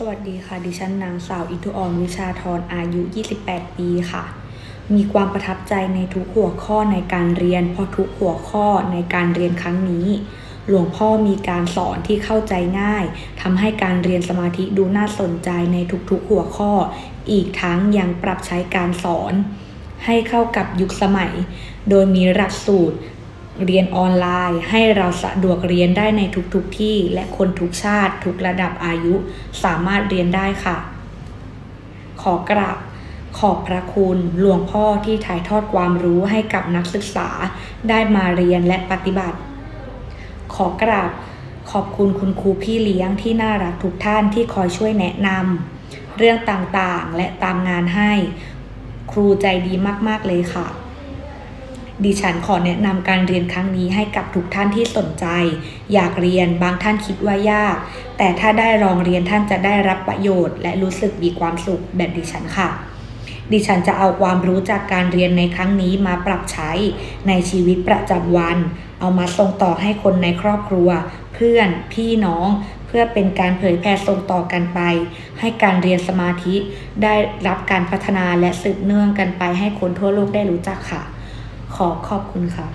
สวัสดีค่ะ ดิฉันนางสาวอิทุออนวิชาธรอายุ 28 ปีค่ะ มีความประทับใจในทุกหัวข้อในการเรียน เพราะทุกหัวข้อในการเรียนครั้งนี้ หลวงพ่อมีการสอนที่เข้าใจง่ายทำให้การเรียนสมาธิดูน่าสนใจในทุกๆหัวข้อ อีกทั้งยังปรับใช้การสอน ให้เข้ากับยุคสมัย โดยมีหลักสูตร เรียนออนไลน์ ให้เราสะดวกเรียนได้ในทุกๆทที่และคนทุกชาติ ทุกระดับอายุสามารถเรียนได้ค่ะ ขอกราบขอบพระคุณหลวงพ่อที่ถ่ายทอดความรู้ให้กับนักศึกษาได้มาเรียนและปฏิบัติ ขอกราบขอบคุณคุณครูพี่เลี้ยงที่น่ารักทุกท่านที่คอยช่วยแนะนำเรื่องต่างๆและตามงานให้ ครูใจดีมากๆเลยค่ะ ดิฉันขอแนะนำการเรียนครั้งนี้ให้กับทุกท่านที่สนใจ อยากเรียนบางท่านคิดว่ายาก แต่ถ้าได้ลองเรียนท่านจะได้รับประโยชน์ และรู้สึกมีความสุขแบบดิฉันค่ะ ดิฉันจะเอาความรู้จากการเรียนในครั้งนี้มาปรับใช้ในชีวิตประจำวัน เอามาส่งต่อให้คนในครอบครัว เพื่อนพี่น้องเพื่อเป็นการเผยแพร่ส่งต่อกันไป ให้การเรียนสมาธิได้รับการพัฒนาและสืบเนื่องกันไปให้คนทั่วโลกได้รู้จักค่ะ ขอขอบคุณค่ะ